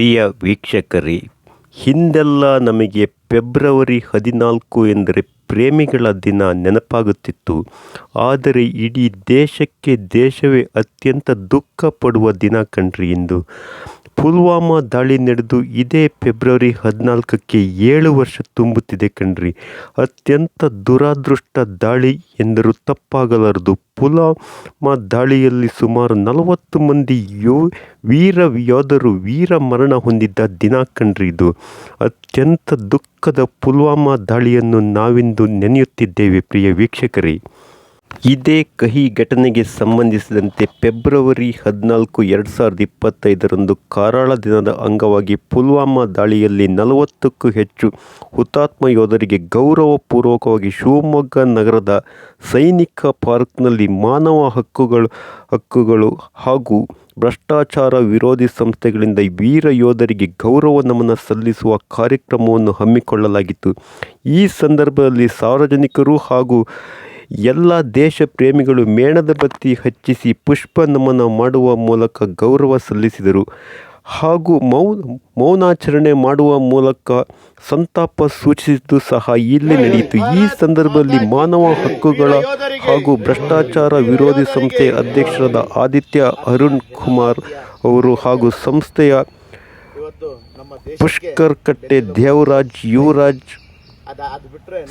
ಪ್ರಿಯ ವೀಕ್ಷಕರೇ ಹಿಂದೆಲ್ಲ ನಮಗೆ ಫೆಬ್ರವರಿ ಹದಿನಾಲ್ಕು ಎಂದರೆ ಪ್ರೇಮಿಗಳ ದಿನ ನೆನಪಾಗುತ್ತಿತ್ತು. ಆದರೆ ಇಡೀ ದೇಶಕ್ಕೆ ದೇಶವೇ ಅತ್ಯಂತ ದುಃಖ ಪಡುವ ದಿನ ಕಣ್ರಿ ಇಂದು. ಪುಲ್ವಾಮಾ ದಾಳಿ ನಡೆದು ಇದೇ ಫೆಬ್ರವರಿ ಹದಿನಾಲ್ಕಕ್ಕೆ ಏಳು ವರ್ಷ ತುಂಬುತ್ತಿದೆ ಕಣ್ರಿ. ಅತ್ಯಂತ ದುರಾದೃಷ್ಟ ದಾಳಿ ಎಂದರೂ ತಪ್ಪಾಗಲಾರದು. ಪುಲ್ವಾಮಾ ದಾಳಿಯಲ್ಲಿ ಸುಮಾರು ನಲವತ್ತು ಮಂದಿ ಯೋ, ವೀರ ಯೋಧರು ವೀರ ಮರಣ ಹೊಂದಿದ್ದ ದಿನ ಕಣ್ರಿ ಇದು. ಅತ್ಯಂತ ದುಃಖದ ಪುಲ್ವಾಮಾ ದಾಳಿಯನ್ನು ನಾವಿಂದು ನೆನೆಯುತ್ತಿದ್ದೇವೆ, ಪ್ರಿಯ ವೀಕ್ಷಕರೇ. ಇದೇ ಕಹಿ ಘಟನೆಗೆ ಸಂಬಂಧಿಸಿದಂತೆ ಫೆಬ್ರವರಿ ಹದಿನಾಲ್ಕು, ಎರಡು ಸಾವಿರದ ಇಪ್ಪತ್ತೈದರಂದು ಕರಾಳ ದಿನದ ಅಂಗವಾಗಿ ಪುಲ್ವಾಮಾ ದಾಳಿಯಲ್ಲಿ ನಲವತ್ತಕ್ಕೂ ಹೆಚ್ಚು ಹುತಾತ್ಮ ಯೋಧರಿಗೆ ಗೌರವಪೂರ್ವಕವಾಗಿ ಶಿವಮೊಗ್ಗ ನಗರದ ಸೈನಿಕ ಪಾರ್ಕ್ನಲ್ಲಿ ಮಾನವ ಹಕ್ಕುಗಳು ಹಕ್ಕುಗಳು ಹಾಗೂ ಭ್ರಷ್ಟಾಚಾರ ವಿರೋಧಿ ಸಂಸ್ಥೆಗಳಿಂದ ವೀರ ಯೋಧರಿಗೆ ಗೌರವ ನಮನ ಸಲ್ಲಿಸುವ ಕಾರ್ಯಕ್ರಮವನ್ನು ಹಮ್ಮಿಕೊಳ್ಳಲಾಗಿತ್ತು. ಈ ಸಂದರ್ಭದಲ್ಲಿ ಸಾರ್ವಜನಿಕರು ಹಾಗೂ ಎಲ್ಲ ದೇಶ ಪ್ರೇಮಿಗಳು ಮೇಣದ ಬತ್ತಿ ಹಚ್ಚಿಸಿ ಪುಷ್ಪ ನಮನ ಮಾಡುವ ಮೂಲಕ ಗೌರವ ಸಲ್ಲಿಸಿದರು. ಹಾಗೂ ಮೌ ಮೌನಾಚರಣೆ ಮಾಡುವ ಮೂಲಕ ಸಂತಾಪ ಸೂಚಿಸಿದ್ದು ಸಹ ಇಲ್ಲಿ ನಡೆಯಿತು ಈ ಸಂದರ್ಭದಲ್ಲಿ ಮಾನವ ಹಕ್ಕುಗಳ ಹಾಗೂ ಭ್ರಷ್ಟಾಚಾರ ವಿರೋಧಿ ಸಂಸ್ಥೆಯ ಅಧ್ಯಕ್ಷರಾದ ಆದಿತ್ಯ ಅರುಣ್ ಕುಮಾರ್ ಅವರು ಹಾಗೂ ಸಂಸ್ಥೆಯ ಪುಷ್ಕರ್ ಕಟ್ಟೆ ದೇವರಾಜ್ ಯುವರಾಜ್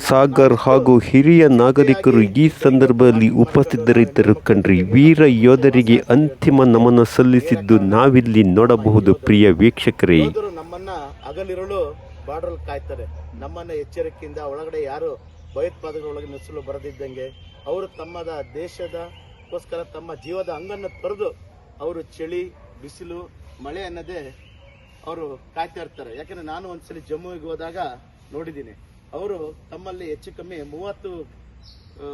ಸಾಗರ್ ಹಾಗೂ ಹಿರಿಯ ನಾಗರಿಕರು ಈ ಸಂದರ್ಭದಲ್ಲಿ ಉಪಸ್ಥಿತರಿದ್ದರು ಕಣ್ರಿ. ವೀರ ಯೋಧರಿಗೆ ಅಂತಿಮ ನಮನ ಸಲ್ಲಿಸಿದ್ದು ನಾವಿಲ್ಲಿ ನೋಡಬಹುದು ಪ್ರಿಯ ವೀಕ್ಷಕರೇ. ನಮ್ಮನ್ನ ಹಗಲಿರಲು ಬಾರ್ಡರ್ ಕಾಯ್ತಾರೆ. ನಮ್ಮನ್ನ ಎಚ್ಚರಿಕೆಯಿಂದ ಒಳಗಡೆ ಯಾರು ಭಯೋತ್ಪಾದಕರ ಒಳಗೆ ನುಸುಳು ಬರದಿದ್ದಂಗೆ ಅವರು ತಮ್ಮದ ದೇಶದಕ್ಕೋಸ್ಕರ ತಮ್ಮ ಜೀವದ ಅಂಗನ್ನು ತೊರೆದು ಅವರು ಚಳಿ ಬಿಸಿಲು ಮಳೆ ಅನ್ನದೇ ಅವರು ಕಾಯ್ತಾ ಇರ್ತಾರೆ. ಯಾಕಂದ್ರೆ ನಾನು ಒಂದ್ಸಲಿ ಜಮ್ಮುವಿಗೆ ಹೋದಾಗ ನೋಡಿದ್ದೀನಿ. ಅವರು ತಮ್ಮಲ್ಲಿ ಹೆಚ್ಚು ಕಮ್ಮಿ ಮೂವತ್ತು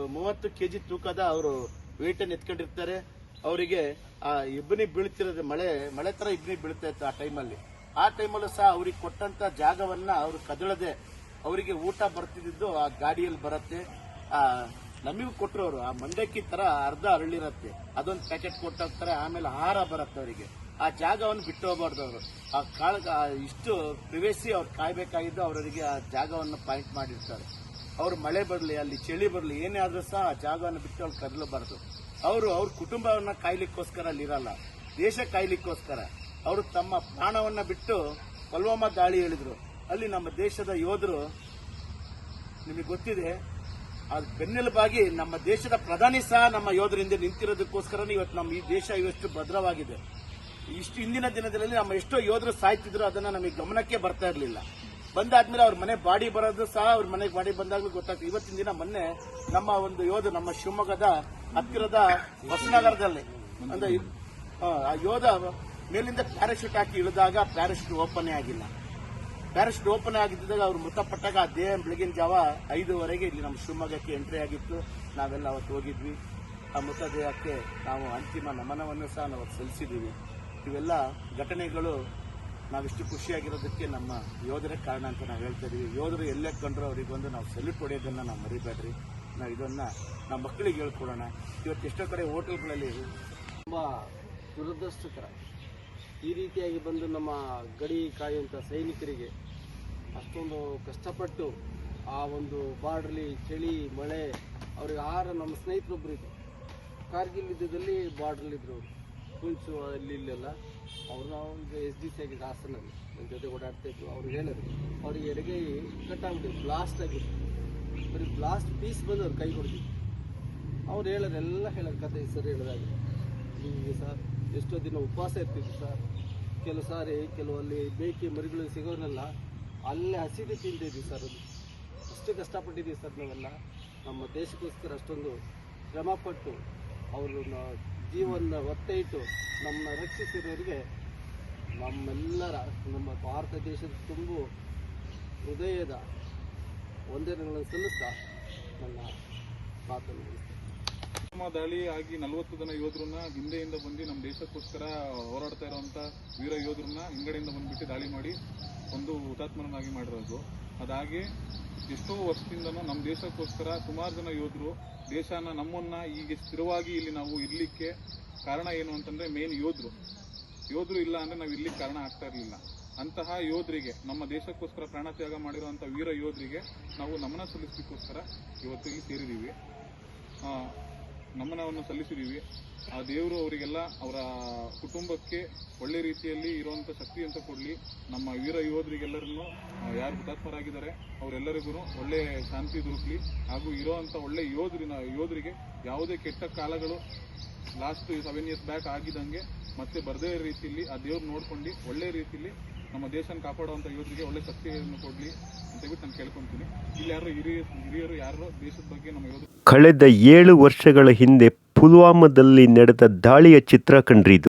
ಮೂವತ್ತು ಕೆ ಜಿ ತೂಕದ ಅವರು ವೆಯ್ಟನ್ನು ಎತ್ಕೊಂಡಿರ್ತಾರೆ. ಅವರಿಗೆ ಆ ಇಬ್ಬನಿ ಬೀಳ್ತಿರೋದು ಮಳೆ ಮಳೆ ಥರ ಇಬ್ಬನಿ ಬೀಳ್ತಾ ಇತ್ತು ಆ ಟೈಮಲ್ಲಿ. ಆ ಟೈಮಲ್ಲೂ ಸಹ ಅವ್ರಿಗೆ ಕೊಟ್ಟಂತ ಜಾಗವನ್ನ ಅವರು ಕದಳದೆ ಅವರಿಗೆ ಊಟ ಬರ್ತಿದ್ದು ಆ ಗಾಡಿಯಲ್ಲಿ ಬರುತ್ತೆ. ಆ, ನಮಗೂ ಕೊಟ್ಟರು ಅವರು. ಆ ಮಂಡಕ್ಕಿ ತರ ಅರ್ಧ ಅರಳಿರತ್ತೆ ಅದೊಂದು ಪ್ಯಾಕೆಟ್ ಕೊಟ್ಟಾಗ್ತಾರೆ, ಆಮೇಲೆ ಆಹಾರ ಬರುತ್ತೆ ಅವರಿಗೆ. ಆ ಜಾಗವನ್ನು ಬಿಟ್ಟು ಹೋಗ್ಬಾರ್ದು ಅವರು. ಆ ಕಾಳ ಇಷ್ಟು ಪ್ರಿವೇಸಿ ಅವ್ರು ಕಾಯ್ಬೇಕಾಗಿದ್ದು ಅವರಿಗೆ ಆ ಜಾಗವನ್ನು ಪಾಯಿಂಟ್ ಮಾಡಿರ್ತಾರೆ. ಅವರು ಮಳೆ ಬರಲಿ, ಅಲ್ಲಿ ಚಳಿ ಬರಲಿ, ಏನೇ ಆದರೂ ಸಹ ಆ ಜಾಗವನ್ನು ಬಿಟ್ಟು ಅವ್ರು ಕರಲಬಾರ್ದು. ಅವರು ಅವ್ರ ಕುಟುಂಬವನ್ನು ಕಾಯ್ಲಿಕ್ಕೋಸ್ಕರ ಅಲ್ಲಿರಲ್ಲ ದೇಶ ಕಾಯ್ಲಿಕ್ಕೋಸ್ಕರ. ಅವರು ತಮ್ಮ ಪ್ರಾಣವನ್ನು ಬಿಟ್ಟು ಪಲ್ವಾಮಾ ದಾಳಿ ಹೇಳಿದರು. ಅಲ್ಲಿ ನಮ್ಮ ದೇಶದ ಯೋಧರು, ನಿಮಗೆ ಗೊತ್ತಿದೆ ಅದು ಬೆನ್ನೆಲುಬಾಗಿ ನಮ್ಮ ದೇಶದ ಪ್ರಧಾನಿ ಸಹ ನಮ್ಮ ಯೋಧರಿಂದ ನಿಂತಿರೋದಕ್ಕೋಸ್ಕರನೇ ಇವತ್ತು ನಮ್ಮ ಈ ದೇಶ ಇವಷ್ಟು ಭದ್ರವಾಗಿದೆ. ಇಷ್ಟು ಇಂದಿನ ದಿನದಲ್ಲಿ ನಮ್ಮ ಎಷ್ಟೋ ಯೋಧರು ಸಾಯ್ತಿದ್ರು ಅದನ್ನ ನಮಗೆ ಗಮನಕ್ಕೆ ಬರ್ತಾ ಇರಲಿಲ್ಲ. ಬಂದಾದ್ಮೇಲೆ ಅವ್ರ ಮನೆ ಬಾಡಿ ಬರೋದು ಸಹ ಅವ್ರ ಮನೆಗೆ ಬಾಡಿ ಬಂದಾಗಲೂ ಗೊತ್ತಾಗ್ತದೆ. ಇವತ್ತಿನ ದಿನ ಮೊನ್ನೆ ನಮ್ಮ ಒಂದು ಯೋಧ ನಮ್ಮ ಶಿವಮೊಗ್ಗದ ಹತ್ತಿರದ ಹೊಸನಗರದಲ್ಲಿ ಅಂದ್ರೆ ಆ, ಯೋಧ ಮೇಲಿಂದ ಪ್ಯಾರಾಶೂಟ್ ಹಾಕಿ ಇಳಿದಾಗ ಪ್ಯಾರಾಶೂಟ್ ಓಪನ್ ಆಗಿಲ್ಲ. ಪ್ಯಾರಾಶೂಟ್ ಓಪನ್ ಆಗಿದ್ದಾಗ ಅವ್ರು ಮೃತಪಟ್ಟಾಗ ಆ ದೇಹ ಬೆಳಗಿನ ಜಾವ ಐದುವರೆಗೆ ಇಲ್ಲಿ ನಮ್ಮ ಶಿವಮೊಗ್ಗಕ್ಕೆ ಎಂಟ್ರಿ ಆಗಿತ್ತು. ನಾವೆಲ್ಲ ಅವತ್ತು ಹೋಗಿದ್ವಿ. ಆ ಮೃತದೇಹಕ್ಕೆ ನಾವು ಅಂತಿಮ ನಮನವನ್ನು ಸಹ ನಾವು ಸಲ್ಲಿಸಿದ್ದೀವಿ. ಇವೆಲ್ಲ ಘಟನೆಗಳು ನಾವಿಷ್ಟು ಖುಷಿಯಾಗಿರೋದಕ್ಕೆ ನಮ್ಮ ಯೋಧರೇ ಕಾರಣ ಅಂತ ನಾವು ಹೇಳ್ತಾ ಇದೀವಿ. ಯೋಧರು ಎಲ್ಲೇ ಅವ್ರಿಗೆ ಅವರಿಗೊಂದು ನಾವು ಸೆಲ್ಯೂಟ್ ಹೊಡೆಯೋದನ್ನ ನಾವು ಮರಿಬೇಡ್ರಿ. ನಾವು ಇದನ್ನ ನಮ್ಮ ಮಕ್ಕಳಿಗೆ ಹೇಳ್ಕೊಡೋಣ. ಇವತ್ತು ಎಷ್ಟೋ ಕಡೆ ಹೋಟೆಲ್ಗಳಲ್ಲಿ ತುಂಬ ದುರದೃಷ್ಟಕರ. ಈ ರೀತಿಯಾಗಿ ಬಂದು ನಮ್ಮ ಗಡಿ ಕಾಯುವಂಥ ಸೈನಿಕರಿಗೆ ಅಷ್ಟೊಂದು ಕಷ್ಟಪಟ್ಟು ಆ ಒಂದು ಬಾರ್ಡ್ರಲ್ಲಿ ಚಳಿ, ಮಳೆ, ಅವ್ರಿಗೆ ಆಹಾರ, ನಮ್ಮ ಸ್ನೇಹಿತರೊಬ್ಬರು ಇದ್ದರು ಕಾರ್ಗಿಲ್ ಯುದ್ಧದಲ್ಲಿ ಬಾರ್ಡ್ರಲ್ಲಿದ್ದರು ಅವರು ಪುಂಚು ಅಲ್ಲಿ ಇಲ್ಲೆಲ್ಲ ಅವ್ರು ನಾವು ಈಗ ಎಸ್ ಡಿ ಸಿ ಆಗಿದ್ದು ಹಾಸನಲ್ಲಿ ನನ್ನ ಜೊತೆ ಓಡಾಡ್ತಾ ಇದ್ರು ಅವ್ರಿಗೆ ಹೇಳಿದ್ರು. ಅವ್ರಿಗೆ ಎಡಗೈ ಕಟ್ಟಾಗ್ಬಿಟ್ಟಿದೆ ಬ್ಲಾಸ್ಟ್ ಆಗಿತ್ತು ಬರೀ ಬ್ಲಾಸ್ಟ್ ಪೀಸ್ ಬಂದು ಅವ್ರು ಕೈ ಕೊಡ್ತಿದ್ರು. ಅವ್ರು ಹೇಳೋರು ಎಲ್ಲ ಹೇಳೋರು ಕತೆ ಸರಿ ಹೇಳಿದಾಗೆ. ಹೀಗೆ ಸರ್, ಎಷ್ಟೋ ದಿನ ಉಪವಾಸ ಇರ್ತಿದ್ವಿ ಸರ್. ಕೆಲವು ಸಾರಿ ಕೆಲವಲ್ಲಿ ಬೇಕಿ ಮರಿಗಳು ಸಿಗೋರೆಲ್ಲ ಅಲ್ಲೇ ಹಸಿದು ತಿಂದಿದ್ವಿ ಸರ್ ಅದು. ಅಷ್ಟು ಕಷ್ಟಪಟ್ಟಿದ್ದೀವಿ ಸರ್ ನಾವೆಲ್ಲ. ನಮ್ಮ ದೇಶಕ್ಕೋಸ್ಕರ ಅಷ್ಟೊಂದು ಶ್ರಮಪಟ್ಟು ಅವರು ಜೀವನ ಒತ್ತೆ ಇಟ್ಟು ನಮ್ಮನ್ನ ರಕ್ಷಿಸಿರೋರಿಗೆ ನಮ್ಮೆಲ್ಲರ, ನಮ್ಮ ಭಾರತ ದೇಶದ ತುಂಬು ಹೃದಯದ ವಂದನೆಗಳನ್ನು ಸಲ್ಲಿಸ್ತಾ ನನ್ನ ಮಾತನ್ನು ನಮ್ಮ ದಾಳಿ ಆಗಿ ನಲವತ್ತು ಜನ ಯೋಧರನ್ನ ಹಿಂದೆಯಿಂದ ಬಂದು ನಮ್ಮ ದೇಶಕ್ಕೋಸ್ಕರ ಹೋರಾಡ್ತಾ ಇರುವಂತ ವೀರ ಯೋಧರನ್ನ ಹಿಂಗಡೆಯಿಂದ ಬಂದ್ಬಿಟ್ಟು ದಾಳಿ ಮಾಡಿ ಒಂದು ಹುತಾತ್ಮರನ್ನಾಗಿ ಮಾಡಿರೋದು. ಅದಾಗೆ ಎಷ್ಟೋ ವರ್ಷದಿಂದನೂ ನಮ್ಮ ದೇಶಕ್ಕೋಸ್ಕರ ಸುಮಾರು ಜನ ಯೋಧರು ದೇಶನ ನಮ್ಮನ್ನ ಈಗ ಸ್ಥಿರವಾಗಿ ಇಲ್ಲಿ ನಾವು ಇರಲಿಕ್ಕೆ ಕಾರಣ ಏನು ಅಂತಂದ್ರೆ ಮೇನ್ ಯೋಧರು. ಯೋಧರು ಇಲ್ಲ ಅಂದ್ರೆ ನಾವು ಇರ್ಲಿಕ್ಕೆ ಕಾರಣ ಆಗ್ತಾ ಇರಲಿಲ್ಲ. ಅಂತಹ ಯೋಧರಿಗೆ, ನಮ್ಮ ದೇಶಕ್ಕೋಸ್ಕರ ಪ್ರಾಣ ತ್ಯಾಗ ಮಾಡಿರುವಂಥ ವೀರ ಯೋಧರಿಗೆ ನಾವು ನಮನ ಸಲ್ಲಿಸಲಿಕ್ಕೋಸ್ಕರ ಇವತ್ತು ಇಲ್ಲಿ ಸೇರಿದ್ದೀವಿ ನಮನವನ್ನು ಸಲ್ಲಿಸಿದ್ದೀವಿ ಆ ದೇವರು ಅವರಿಗೆಲ್ಲ ಅವರ ಕುಟುಂಬಕ್ಕೆ ಒಳ್ಳೆ ರೀತಿಯಲ್ಲಿ ಇರುವಂಥ ಶಕ್ತಿ ಅಂತ ಕೊಡಲಿ. ನಮ್ಮ ವೀರ ಯೋಧರಿಗೆಲ್ಲರನ್ನು ಯಾರು ಹುತಾತ್ಮರಾಗಿದ್ದಾರೆ, ಅವರೆಲ್ಲರಿಗೂ ಒಳ್ಳೆ ಶಾಂತಿ ದೊರಕಲಿ. ಹಾಗೂ ಇರೋವಂಥ ಒಳ್ಳೆ ಯೋಧರಿನ, ಯೋಧರಿಗೆ ಯಾವುದೇ ಕೆಟ್ಟ ಕಾಲಗಳು ಲಾಸ್ಟ್ ಸೆವೆನ್ ಇಯರ್ಸ್ ಬ್ಯಾಕ್ ಆಗಿದಂಗೆ ಮತ್ತೆ ಬರದೇ ರೀತಿಯಲ್ಲಿ ಆ ದೇವ್ರು ನೋಡ್ಕೊಂಡು ಒಳ್ಳೆ ರೀತಿಯಲ್ಲಿ ನಮ್ಮ ದೇಶನ ಕಾಪಾಡುವಂಥ ಯೋಧರಿಗೆ ಒಳ್ಳೆ ಶಕ್ತಿಯನ್ನು ಕೊಡಲಿ ಅಂತ ಹೇಳ್ಬಿಟ್ಟು ನಾನು ಕೇಳ್ಕೊತೀನಿ. ಇಲ್ಲಿ ಯಾರು ಹಿರಿಯ ಹಿರಿಯರು ಯಾರು ದೇಶದ ಬಗ್ಗೆ ನಮ್ಮ ಕಳೆದ ಏಳು ವರ್ಷಗಳ ಹಿಂದೆ ಪುಲ್ವಾಮಾದಲ್ಲಿ ನಡೆದ ದಾಳಿಯ ಚಿತ್ರ ಕಂಡ್ರಿದು